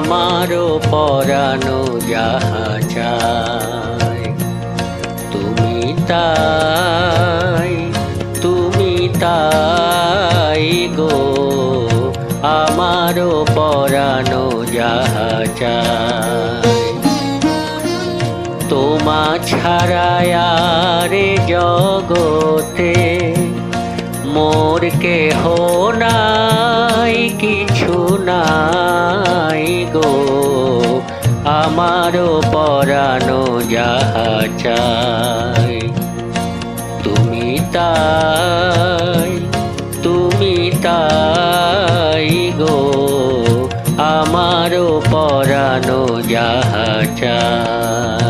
আমারও পরানো যাহা চায় তুমি তাই তুমি তাই গো, আমারও পরানো যাহা চায় তোমা ছাড়ায় আরে জগতে মোর কেহ নাই, কিছু গো আমারও পরানো যাহা তুমি তাই তুমি তাই গো আমারও পরানো যাহা চাই।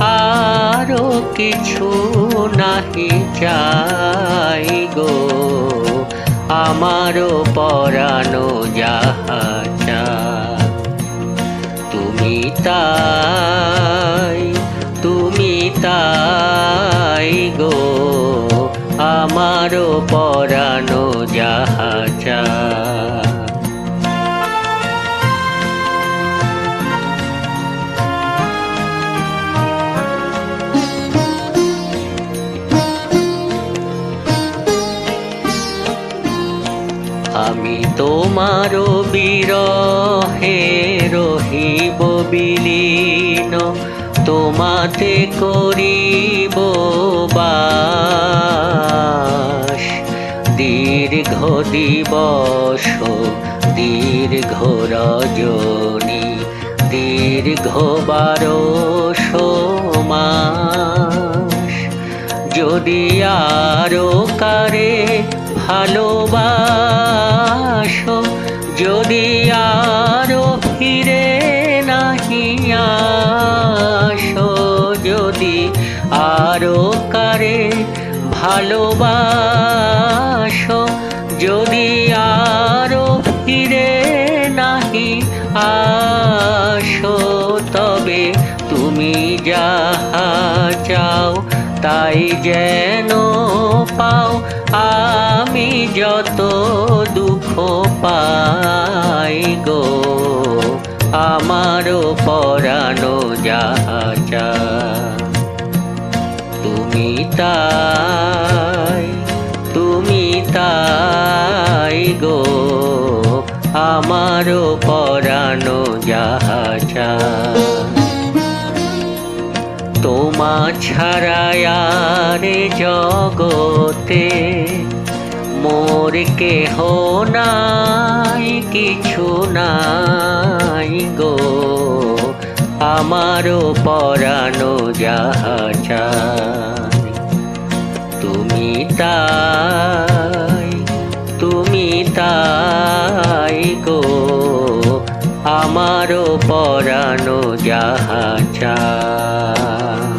আরও কিছু নাহি চাই গো। আমারও পরানো যাহা তুমি তাই তুমি তাই গো। আমারও পরানো যাহা বিরহে রহিব বিলীন। তোমাতে করিব বাস। দীর্ঘ দিবস, দীর্ঘ রজনী, দীর্ঘ বারোশ মাস। যদি আরও কারে ভালোবাসো যদি আরও ফিরে নাহি আসো, যদি আরও কারে ভালোবাসো, যদি আরও ফিরে নাহি আসো, তবে তুমি যাহা চাও তাই যেন পাও, আমি যত দুঃখ পাই গো, আমারও পরানো চায় তুমি তাই তুমি তাই গো, আমারও পরানো যাহা চায় তোমা ছাড়ায়ারে জগতে মোর কেহ নাই, কিছু নাই গো। আমারও পরানো যাহা তুমি তাই তুমি তাই। আমারও পরানো যাহা চায়